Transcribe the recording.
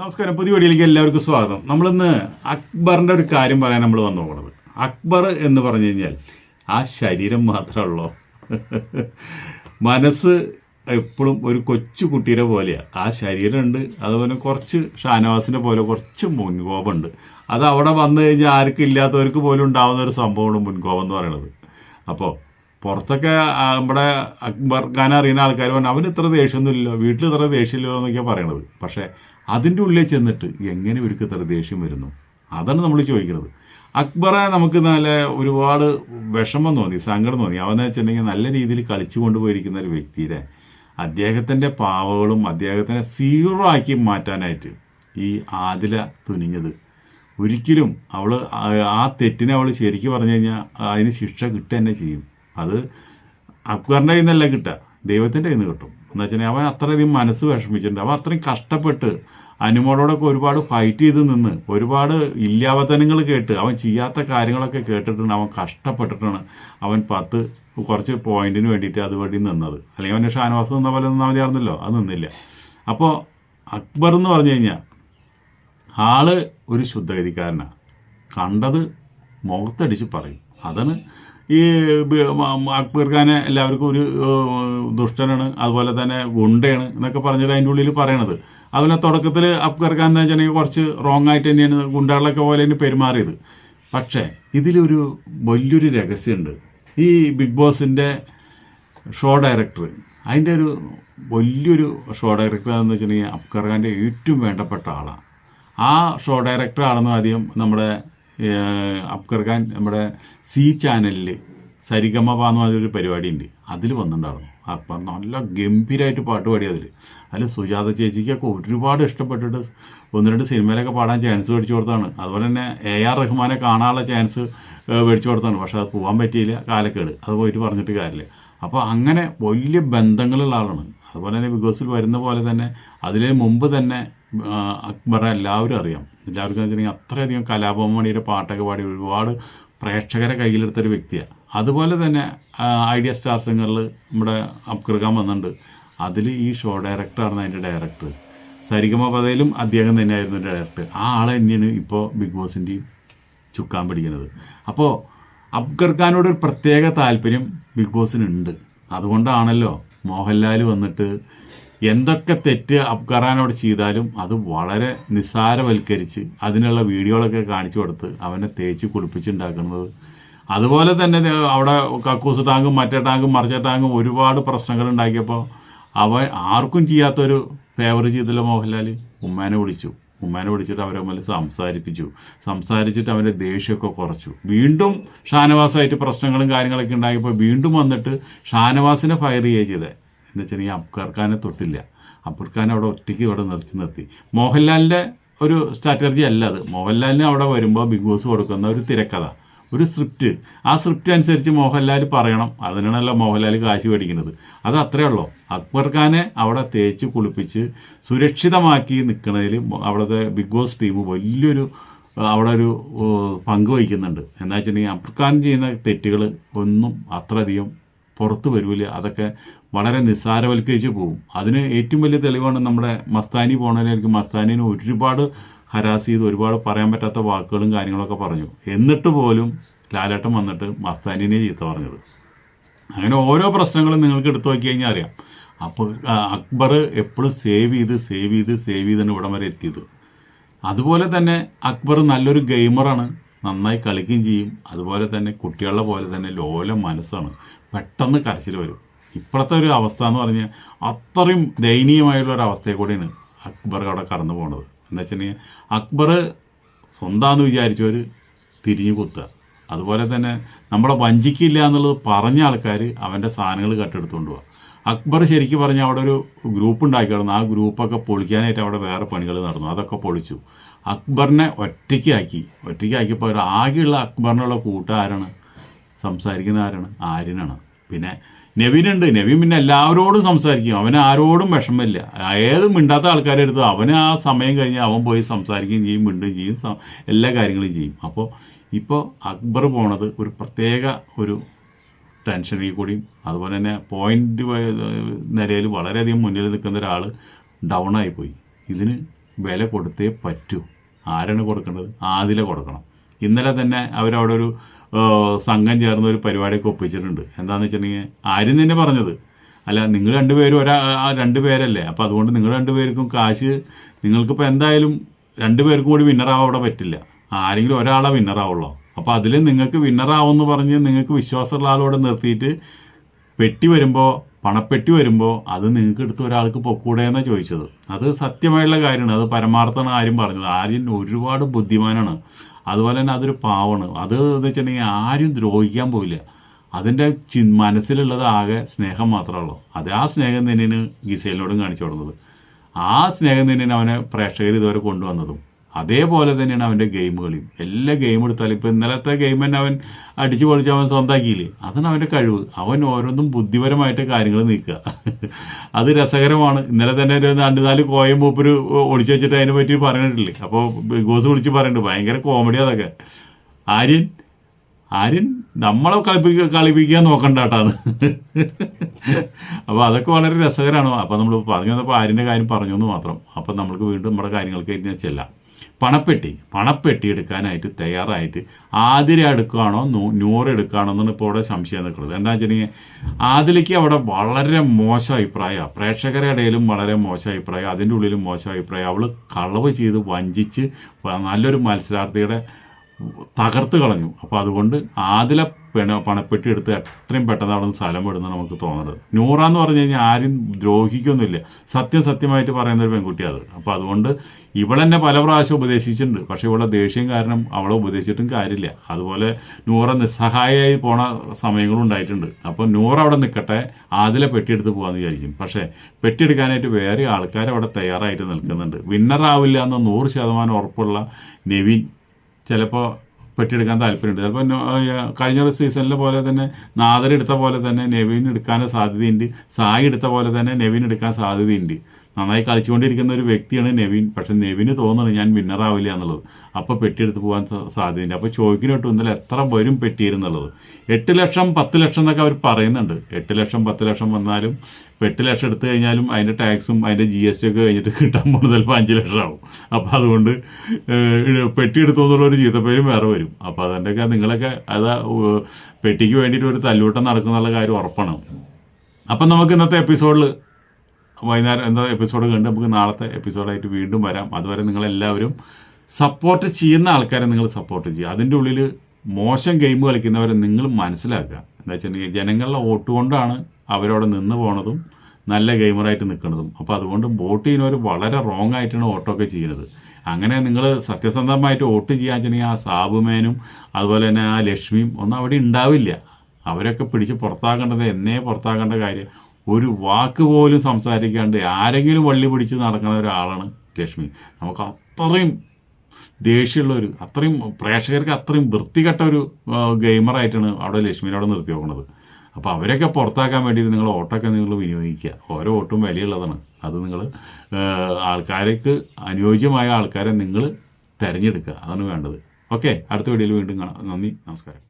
നമസ്കാരം പുതിയ വീഡിയോയിലേക്ക് എല്ലാവർക്കും സ്വാഗതം. നമ്മളിന്ന് അക്ബറിന്റെ ഒരു കാര്യം പറയാൻ നമ്മൾ വന്നു നോക്കണത് അക്ബർ എന്ന് പറഞ്ഞു കഴിഞ്ഞാൽ ആ ശരീരം മാത്രമുള്ളൂ മനസ്സ് എപ്പോഴും ഒരു കൊച്ചു കുട്ടിയുടെ പോലെയാണ് ആ ശരീരമുണ്ട് അതുപോലെ കുറച്ച് ഷാനവാസിനെ പോലെ കുറച്ച് മുൻകോപമുണ്ട്. അത് അവിടെ വന്നു കഴിഞ്ഞാൽ ആർക്കും ഇല്ലാത്തവർക്ക് പോലും ഉണ്ടാകുന്ന ഒരു സംഭവമാണ് മുൻകോപം എന്ന് പറയുന്നത്. അപ്പോൾ പുറത്തൊക്കെ നമ്മുടെ അക്ബർ ഖാൻ അറിയുന്ന ആൾക്കാർ പറഞ്ഞു അവന് ഇത്ര ദേഷ്യമൊന്നുമില്ലല്ലോ വീട്ടിൽ ഇത്ര ദേഷ്യമില്ലല്ലോ എന്നൊക്കെയാണ് പറയണത്. പക്ഷേ അതിന്റെ ഉള്ളിൽ ചെന്നിട്ട് എങ്ങനെ ഇവർക്ക് ഇത്ര ദേഷ്യം വരുന്നു? അതാണ് നമ്മൾ ചോദിക്കുന്നത്. അക്ബറെ നമുക്ക് നല്ല ഒരുപാട് വിഷമം തോന്നി സങ്കടം തോന്നി. അവനെ വെച്ചിട്ടുണ്ടെങ്കിൽ നല്ല രീതിയിൽ കളിച്ചു കൊണ്ടുപോയിരിക്കുന്ന ഒരു വ്യക്തിയുടെ അദ്ദേഹത്തിന്റെ പാവകളും അദ്ദേഹത്തിനെ സീറോ ആക്കി മാറ്റാനായിട്ട് ഈ ആദില തുനിഞ്ഞത്. ഒരിക്കലും അവൾ ആ തെറ്റിനെ അവൾ ശരിക്കും പറഞ്ഞു കഴിഞ്ഞാൽ അതിന് ശിക്ഷ കിട്ടുക തന്നെ ചെയ്യും. അത് അക്ബറിന്റെ കയ്യിൽ നിന്നല്ല കിട്ടുക ദൈവത്തിന്റെ കയ്യിൽ നിന്ന് കിട്ടും. എന്ന് വെച്ചാൽ അവൻ അത്രയധികം മനസ്സ് വിഷമിച്ചിട്ടുണ്ട്. അവൻ അത്രയും കഷ്ടപ്പെട്ട് അനുമോളോടൊക്കെ ഒരുപാട് ഫൈറ്റ് ചെയ്ത് നിന്ന് ഒരുപാട് ഇല്ലാവതനങ്ങൾ കേട്ട് അവൻ ചെയ്യാത്ത കാര്യങ്ങളൊക്കെ കേട്ടിട്ടുണ്ട്. അവൻ കഷ്ടപ്പെട്ടിട്ടാണ് അവൻ പത്ത് കുറച്ച് പോയിന്റിന് വേണ്ടിയിട്ട് അതുവഴി നിന്നത്. അല്ലെങ്കിൽ അവന്റെ ഷാനവാസ് നിന്ന പോലെ നിന്നാൽ മതിയായിരുന്നല്ലോ. അത് നിന്നില്ല. അപ്പോൾ അക്ബർ എന്ന് പറഞ്ഞു കഴിഞ്ഞാൽ ആൾ ഒരു ശുദ്ധഗതിക്കാരനാണ് കണ്ടത് മുഖത്തടിച്ച് പറയും. അതാണ്. ഈ അക്ബർ ഖാനെ എല്ലാവർക്കും ഒരു ദുഷ്ടനാണ് അതുപോലെ തന്നെ ഗുണ്ടയാണ് എന്നൊക്കെ പറഞ്ഞിട്ട് അതിന്റെ ഉള്ളിൽ പറയണത്. അതുപോലെ തുടക്കത്തിൽ അക്ബർ ഖാൻ എന്ന് വെച്ചിട്ടുണ്ടെങ്കിൽ കുറച്ച് റോങ് ആയിട്ട് തന്നെയാണ് ഗുണ്ടകളൊക്കെ പോലെ തന്നെ പെരുമാറിയത്. പക്ഷേ ഇതിലൊരു വലിയൊരു രഹസ്യമുണ്ട്. ഈ ബിഗ് ബോസിന്റെ ഷോ ഡയറക്ടർ അതിന്റെ ഒരു വലിയൊരു ഷോ ഡയറക്ടർ എന്ന് വെച്ചിട്ടുണ്ടെങ്കിൽ അബ്കർ ഖാന്റെ ഏറ്റവും വേണ്ടപ്പെട്ട ആളാണ്. ആ ഷോ ഡയറക്ടർ ആണെന്ന് ആദ്യം നമ്മുടെ അബ്കർ നമ്മുടെ സി ചാനലിൽ സരിഗമ പാന്ന് പറഞ്ഞൊരു പരിപാടി ഉണ്ട് അതിൽ വന്നിട്ടുണ്ടായിരുന്നു. അപ്പം നല്ല ഗംഭീരമായിട്ട് പാട്ട് പാടി അതിൽ അതിൽ സുജാത ചേച്ചിക്കൊക്കെ ഒരുപാട് ഇഷ്ടപ്പെട്ടിട്ട് ഒന്ന് രണ്ട് സിനിമയിലൊക്കെ പാടാൻ ചാൻസ് മേടിച്ചു കൊടുത്താണ്. അതുപോലെ തന്നെ എ ആർ റഹ്മാനെ കാണാനുള്ള ചാൻസ് മേടിച്ചു കൊടുത്താണ്. പക്ഷെ അത് പോകാൻ പറ്റിയില്ല കാലക്കേട്. അത് പോയിട്ട് പറഞ്ഞിട്ട് കാര്യമില്ല. അപ്പോൾ അങ്ങനെ വലിയ ബന്ധങ്ങളുള്ള ആളാണ്. അതുപോലെ തന്നെ ബിഗ് വരുന്ന പോലെ തന്നെ അതിലേ മുമ്പ് തന്നെ അക്ബറെ എല്ലാവരും അറിയാം. എല്ലാവർക്കും വെച്ചിട്ടുണ്ടെങ്കിൽ അത്രയധികം കലാഭവമണിയുടെ പാട്ടൊക്കെ പാടി ഒരുപാട് പ്രേക്ഷകരെ കയ്യിലെടുത്തൊരു വ്യക്തിയാണ്. അതുപോലെ തന്നെ ഐഡിയ സ്റ്റാർ സിംഗറിൽ നമ്മുടെ അബ്കർ ഖാൻ വന്നിട്ടുണ്ട്. അതിൽ ഈ ഷോ ഡയറക്ടറാണ് അതിന്റെ ഡയറക്ടർ. സരിഗമ പതയിലും അദ്ദേഹം തന്നെയായിരുന്നു ഡയറക്ടർ. ആ ആളെ തന്നെയാണ് ഇപ്പോൾ ബിഗ് ബോസിന്റെയും ചുക്കാൻ പിടിക്കുന്നത്. അപ്പോൾ അബ്ഗർ ഖാനോട് ഒരു പ്രത്യേക താല്പര്യം ബിഗ് ബോസിനുണ്ട്. അതുകൊണ്ടാണല്ലോ മോഹൻലാൽ വന്നിട്ട് എന്തൊക്കെ തെറ്റ് അബ്ഖറാൻ അവിടെ ചെയ്താലും അത് വളരെ നിസ്സാരവൽക്കരിച്ച് അതിനുള്ള വീഡിയോകളൊക്കെ കാണിച്ചു കൊടുത്ത് അവനെ തേച്ച് കുളിപ്പിച്ചുണ്ടാക്കുന്നത്. അതുപോലെ തന്നെ അവിടെ കക്കൂസ് ടാങ്കും മറ്റേ ടാങ്കും മറിച്ച ടാങ്കും ഒരുപാട് പ്രശ്നങ്ങൾ ഉണ്ടാക്കിയപ്പോൾ അവൻ ആർക്കും ചെയ്യാത്തൊരു ഫേവർ ചെയ്തില്ല മോഹൻലാൽ ഉമ്മാനെ വിളിച്ചു. ഉമ്മാനെ വിളിച്ചിട്ട് അവരെ മുമ്പിൽ സംസാരിപ്പിച്ചു. സംസാരിച്ചിട്ട് അവന്റെ ദേഷ്യമൊക്കെ കുറച്ചു. വീണ്ടും ഷാനവാസായിട്ട് പ്രശ്നങ്ങളും കാര്യങ്ങളൊക്കെ ഉണ്ടായപ്പോൾ വീണ്ടും വന്നിട്ട് ഷാനവാസിനെ ഫയർ ചെയ്യുക ചെയ്തത് എന്ന് വെച്ചാൽ ഈ തൊട്ടില്ല. അബ്കാർ ഖാൻ അവിടെ ഒറ്റയ്ക്ക് ഇവിടെ നിർത്തി നിർത്തി. മോഹൻലാലിന്റെ ഒരു സ്ട്രാറ്റജി അല്ല അത്. മോഹൻലാലിന് അവിടെ വരുമ്പോൾ ബിഗ് ബോസ് കൊടുക്കുന്ന ഒരു തിരക്കഥ. ഒരു സ്ക്രിപ്റ്റ് ആ സ്ക്രിപ്റ്റ് അനുസരിച്ച് മോഹൻലാൽ പറയണം. അതിനാണല്ലോ മോഹൻലാൽ കാശ് മേടിക്കുന്നത്. അത് അത്രേ ഉള്ളൂ. അക്ബർ ഖാനെ അവിടെ തേച്ച് കുളിപ്പിച്ച് സുരക്ഷിതമാക്കി നിൽക്കുന്നതിൽ അവിടുത്തെ ബിഗ് ബോസ് ടീം വലിയൊരു അവിടെ ഒരു പങ്ക് വഹിക്കുന്നുണ്ട്. എന്താ വെച്ചിട്ടുണ്ടെങ്കിൽ അക്ബർ ഖാൻ ചെയ്യുന്ന തെറ്റുകൾ ഒന്നും അത്രയധികം പുറത്ത് വരില്ല അതൊക്കെ വളരെ നിസ്സാരവൽക്കരിച്ച് പോകും. അതിന് ഏറ്റവും വലിയ തെളിവാണ് നമ്മുടെ മസ്താനി പോണതിലേക്ക് മസ്താനിന് ഒരുപാട് ഹരാസ് ചെയ്ത് ഒരുപാട് പറയാൻ പറ്റാത്ത വാക്കുകളും കാര്യങ്ങളൊക്കെ പറഞ്ഞു. എന്നിട്ട് പോലും ലാലേട്ടൻ വന്നിട്ട് മസ്താനിനെ ചീത്ത പറഞ്ഞത്. അങ്ങനെ ഓരോ പ്രശ്നങ്ങളും നിങ്ങൾക്ക് എടുത്തു നോക്കി കഴിഞ്ഞാൽ അറിയാം. അപ്പോൾ അക്ബർ എപ്പോഴും സേവ് ചെയ്ത് സേവ് ചെയ്ത് സേവ് ചെയ്താണ് ഇവിടം വരെ എത്തിയത്. അതുപോലെ തന്നെ അക്ബർ നല്ലൊരു ഗെയിമറാണ് നന്നായി കളിക്കുകയും ചെയ്യും. അതുപോലെ തന്നെ കുട്ടികളുടെ പോലെ തന്നെ ലോല മനസ്സാണ്. പെട്ടെന്ന് കരച്ചിൽ വരും. ഇപ്പോഴത്തെ ഒരു അവസ്ഥ എന്ന് പറഞ്ഞാൽ അത്രയും ദയനീയമായുള്ള ഒരു അവസ്ഥയെ കൂടിയാണ് അക്ബർ അവിടെ കടന്നു പോകുന്നത് എന്ന് വെച്ചിട്ടുണ്ടെങ്കിൽ അക്ബർ സ്വന്തമാണെന്ന് വിചാരിച്ചവർ തിരിഞ്ഞു കുത്തുക. അതുപോലെ തന്നെ നമ്മളെ വഞ്ചിക്കില്ല എന്നുള്ളത് പറഞ്ഞ ആൾക്കാർ അവന്റെ സാധനങ്ങൾ കട്ടെടുത്തുകൊണ്ട് പോവുക അക്ബർ ശരിക്കും പറഞ്ഞ അവിടെ ഒരു ഗ്രൂപ്പ് ഉണ്ടാക്കി കിടന്നു ആ ഗ്രൂപ്പൊക്കെ പൊളിക്കാനായിട്ട് അവിടെ വേറെ പണികൾ നടന്നു. അതൊക്കെ പൊളിച്ചു. അക്ബറിനെ ഒറ്റയ്ക്കാക്കി ഒറ്റയ്ക്കാക്കിയപ്പോൾ ആകെയുള്ള അക്ബറിനുള്ള കൂട്ടുകാരാണ് സംസാരിക്കുന്ന ആരാണ്? ആര്യനാണ്. പിന്നെ നവീനുണ്ട്. നവീൻ പിന്നെ എല്ലാവരോടും സംസാരിക്കും. അവന് ആരോടും വിഷമമില്ല. ഏത് മിണ്ടാത്ത ആൾക്കാരെ എടുത്ത് അവന് ആ സമയം കഴിഞ്ഞ് അവൻ പോയി സംസാരിക്കുകയും ചെയ്യും മിണ്ടും ചെയ്യും എല്ലാ കാര്യങ്ങളും ചെയ്യും. അപ്പോൾ ഇപ്പോൾ അക്ബർ പോണത് ഒരു പ്രത്യേക ഒരു ടെൻഷനിൽ കൂടിയും അതുപോലെ തന്നെ പോയിന്റ് നിലയിൽ വളരെയധികം മുന്നിൽ നിൽക്കുന്ന ഒരാൾ ഡൗൺ ആയിപ്പോയി ഇതിന് വില കൊടുത്തേ പറ്റൂ. ആരാണ് കൊടുക്കേണ്ടത്? ആദില കൊടുക്കണം. ഇന്നലെ തന്നെ അവരവിടെ ഒരു സംഘം ചേർന്ന് ഒരു പരിപാടിയൊക്കെ ഒപ്പിച്ചിട്ടുണ്ട്. എന്താണെന്ന് വെച്ചിട്ടുണ്ടെങ്കിൽ ആരും തന്നെ പറഞ്ഞത്. അല്ല നിങ്ങൾ രണ്ടുപേരും ഒരാ രണ്ട് പേരല്ലേ? അപ്പോൾ അതുകൊണ്ട് നിങ്ങൾ രണ്ടുപേർക്കും കാശ് നിങ്ങൾക്കിപ്പോൾ എന്തായാലും രണ്ടുപേർക്കും കൂടി വിന്നറാവാൻ അവിടെ പറ്റില്ല. ആരെങ്കിലും ഒരാളെ വിന്നറാവുള്ളൂ അപ്പോൾ അതിൽ നിങ്ങൾക്ക് വിന്നറാവെന്ന് പറഞ്ഞ് നിങ്ങൾക്ക് വിശ്വാസമുള്ള ആളോടെ നിർത്തിയിട്ട് പെട്ടി വരുമ്പോൾ പണപ്പെട്ടി വരുമ്പോൾ അത് നിങ്ങൾക്ക് എടുത്ത് ഒരാൾക്ക് പൊക്കൂടെ എന്നാണ് ചോദിച്ചത്. അത് സത്യമായുള്ള കാര്യമാണ്. അത് പരമാർത്ഥമാണ് ആരും പറഞ്ഞത്. ആര്യൻ ഒരുപാട് ബുദ്ധിമാനാണ്. അതുപോലെ തന്നെ അതൊരു പാവമാണ്. അത് എന്ന് വെച്ചിട്ടുണ്ടെങ്കിൽ ആരും ദ്രോഹിക്കാൻ പോയില്ല അതിന്റെ ചി മനസ്സിലുള്ളത് ആകെ സ്നേഹം മാത്രമേ ഉള്ളൂ. അത് ആ സ്നേഹം തന്നെയാണ് ഗിസേലിനോടും കാണിച്ചു കൊടുത്തത്. ആ സ്നേഹം തന്നെയാണ് അവനെ പ്രേക്ഷകർ ഇതുവരെ കൊണ്ടുവന്നതും. അതേപോലെ തന്നെയാണ് അവന്റെ ഗെയിം കളിയും എല്ലാ ഗെയിം എടുത്താലും ഇപ്പോൾ ഇന്നലത്തെ ഗെയിം തന്നെ അവൻ അടിച്ചു പൊളിച്ച് അവൻ സ്വന്താക്കിയില്ലേ അതാണ് അവന്റെ കഴിവ്. അവൻ ഓരോന്നും ബുദ്ധിപരമായിട്ട് കാര്യങ്ങൾ നീക്കുക. അത് രസകരമാണ്. ഇന്നലെ തന്നെ ഒരു രണ്ട് നാല് കോയം മൂപ്പര് ഒളിച്ചു വെച്ചിട്ട് അതിനെ പറ്റി പറഞ്ഞിട്ടില്ലേ? അപ്പോൾ ബിഗ് ബോസ് വിളിച്ച് പറയുന്നുണ്ട് ഭയങ്കര കോമഡി അതൊക്കെ. ആര്യൻ ആര്യൻ നമ്മളെ കളിപ്പിക്കുക കളിപ്പിക്കാൻ നോക്കണ്ട കേട്ടാന്ന് അപ്പോൾ അതൊക്കെ വളരെ രസകരമാണ്. അപ്പോൾ നമ്മൾ പറഞ്ഞു വന്നപ്പോൾ ആര്യന്റെ കാര്യം പറഞ്ഞു എന്ന് മാത്രം. അപ്പോൾ നമ്മൾക്ക് വീണ്ടും നമ്മുടെ കാര്യങ്ങൾക്ക് ചെല്ലാം. പണപ്പെട്ടി പണപ്പെട്ടി എടുക്കാനായിട്ട് തയ്യാറായിട്ട് ആതിര എടുക്കുകയാണോ നൂറ് എടുക്കുകയാണോ എന്നാണ് ഇപ്പോൾ അവിടെ സംശയം നിൽക്കുന്നത്. എന്താ വെച്ചിട്ടുണ്ടെങ്കിൽ ആതിലേക്ക് അവിടെ വളരെ മോശം അഭിപ്രായമാണ് പ്രേക്ഷകരുടെ ഇടയിലും വളരെ മോശം അഭിപ്രായം അതിന്റെ ഉള്ളിലും മോശം അഭിപ്രായം അവൾ കളവ് ചെയ്ത് വഞ്ചിച്ച് നല്ലൊരു മത്സരാർത്ഥിയുടെ തകർത്ത് കളഞ്ഞു. അപ്പോൾ അതുകൊണ്ട് ആദില പെണ പണപ്പെട്ടി എടുത്ത് എത്രയും പെട്ടെന്ന് അവിടെ നിന്ന് സ്ഥലം വിടുന്ന നമുക്ക് തോന്നുന്നത്. നൂറ എന്ന് പറഞ്ഞു കഴിഞ്ഞാൽ ആരും ദ്രോഹിക്കൊന്നുമില്ല. സത്യം സത്യമായിട്ട് പറയുന്ന ഒരു പെൺകുട്ടിയാണ് അത്. അപ്പോൾ അതുകൊണ്ട് ഇവളെന്നെ പല പ്രാവശ്യം ഉപദേശിച്ചിട്ടുണ്ട്. പക്ഷേ ഇവളെ ദേഷ്യം കാരണം അവളെ ഉപദേശിച്ചിട്ടും കാര്യമില്ല. അതുപോലെ നൂറ നിസ്സഹായമായി പോണ സമയങ്ങളും ഉണ്ടായിട്ടുണ്ട്. അപ്പോൾ നൂറ അവിടെ നിൽക്കട്ടെ ആദിലെ പെട്ടിയെടുത്ത് പോകാമെന്ന് വിചാരിക്കും. പക്ഷേ പെട്ടിയെടുക്കാനായിട്ട് വേറെ ആൾക്കാർ അവിടെ തയ്യാറായിട്ട് നിൽക്കുന്നുണ്ട്. വിന്നറാവില്ല എന്ന് നൂറ് ശതമാനം ഉറപ്പുള്ള നെവിൻ. ചിലപ്പോൾ പെട്ടിയെടുക്കാൻ താല്പര്യമുണ്ട്. ചിലപ്പോൾ കഴിഞ്ഞ സീസണിലെ പോലെ തന്നെ നാദർ എടുത്ത പോലെ തന്നെ നെവിൻ എടുക്കാൻ സാധ്യതയുണ്ട്. സായി എടുത്ത പോലെ തന്നെ നെവിൻ എടുക്കാൻ സാധ്യതയുണ്ട്. നന്നായി കളിച്ചുകൊണ്ടിരിക്കുന്ന ഒരു വ്യക്തിയാണ് നെവിൻ. പക്ഷെ നെവിന് തോന്നുന്നു ഞാൻ വിന്നറാവില്ല എന്നുള്ളത്. അപ്പോൾ പെട്ടിയെടുത്ത് പോകാൻ സാധ്യതയുണ്ട് അപ്പോൾ ചോദിക്കുന്നോട്ട് ഇന്നലെ എത്ര വരും പെട്ടിയിരുന്നുള്ളത്? എട്ട് ലക്ഷം പത്ത് ലക്ഷം എന്നൊക്കെ അവർ പറയുന്നുണ്ട്. എട്ട് ലക്ഷം പത്ത് ലക്ഷം വന്നാലും എട്ട് ലക്ഷം എടുത്തു കഴിഞ്ഞാലും അതിന്റെ ടാക്സും അതിന്റെ ജി എസ് ടി ഒക്കെ കഴിഞ്ഞിട്ട് കിട്ടാൻ പോകുന്നത് ചിലപ്പോൾ അഞ്ച് ലക്ഷം ആവും. അപ്പോൾ അതുകൊണ്ട് പെട്ടി എടുത്തു എന്നുള്ളൊരു ചീത്തപ്പേരും വേറെ വരും. അപ്പോൾ അതിന്റെയൊക്കെ നിങ്ങളൊക്കെ അത് പെട്ടിക്ക് വേണ്ടിയിട്ട് ഒരു തല്ലൂട്ടം നടക്കുന്നുള്ള കാര്യം ഉറപ്പാണ്. അപ്പം നമുക്ക് ഇന്നത്തെ എപ്പിസോഡിൽ വൈകുന്നേരം എന്താ എപ്പിസോഡ് കണ്ട് നമുക്ക് നാളത്തെ എപ്പിസോഡായിട്ട് വീണ്ടും വരാം. അതുവരെ നിങ്ങളെല്ലാവരും സപ്പോർട്ട് ചെയ്യുന്ന ആൾക്കാരെ നിങ്ങൾ സപ്പോർട്ട് ചെയ്യുക. അതിന്റെ ഉള്ളിൽ മോശം ഗെയിം കളിക്കുന്നവരെ നിങ്ങൾ മനസ്സിലാക്കുക. എന്താ വെച്ചിട്ടുണ്ടെങ്കിൽ ജനങ്ങളുടെ വോട്ട് കൊണ്ടാണ് അവരവിടെ നിന്ന് പോണതും നല്ല ഗെയിമറായിട്ട് നിൽക്കുന്നതും. അപ്പോൾ അതുകൊണ്ട് വോട്ട് ചെയ്യുന്നവർ വളരെ റോങ് ആയിട്ടാണ് വോട്ടൊക്കെ ചെയ്യുന്നത്. അങ്ങനെ നിങ്ങൾ സത്യസന്ധമായിട്ട് വോട്ട് ചെയ്യാൻ വെച്ചിട്ടുണ്ടെങ്കിൽ ആ സാബുമേനും അതുപോലെ തന്നെ ആ ലക്ഷ്മിയും ഒന്നും അവിടെ ഉണ്ടാവില്ല. അവരൊക്കെ പിടിച്ച് പുറത്താക്കേണ്ടത് എന്നേ പുറത്താക്കേണ്ട കാര്യം ഒരു വാക്ക് പോലും സംസാരിക്കാണ്ട് ആരെങ്കിലും വള്ളി പിടിച്ച് നടക്കുന്ന ഒരാളാണ് ലക്ഷ്മി. നമുക്ക് അത്രയും ദേഷ്യമുള്ള ഒരു അത്രയും പ്രേക്ഷകർക്ക് അത്രയും വൃത്തികെട്ട ഒരു ഗെയിമറായിട്ടാണ് അവിടെ ലക്ഷ്മിനെ അവിടെ നിർത്തി നോക്കുന്നത് അപ്പോൾ അവരൊക്കെ പുറത്താക്കാൻ വേണ്ടിയിട്ട് നിങ്ങൾ ഓട്ടൊക്കെ നിങ്ങൾ വിനിയോഗിക്കുക. ഓരോ ഓട്ടും വിലയുള്ളതാണ്. അത് നിങ്ങൾ ആൾക്കാർക്ക് അനുയോജ്യമായ ആൾക്കാരെ നിങ്ങൾ തിരഞ്ഞെടുക്കുക. അതാണ് വേണ്ടത്. ഓക്കെ അടുത്ത വീഡിയോയിൽ വീണ്ടും കാണാം. നന്ദി നമസ്കാരം.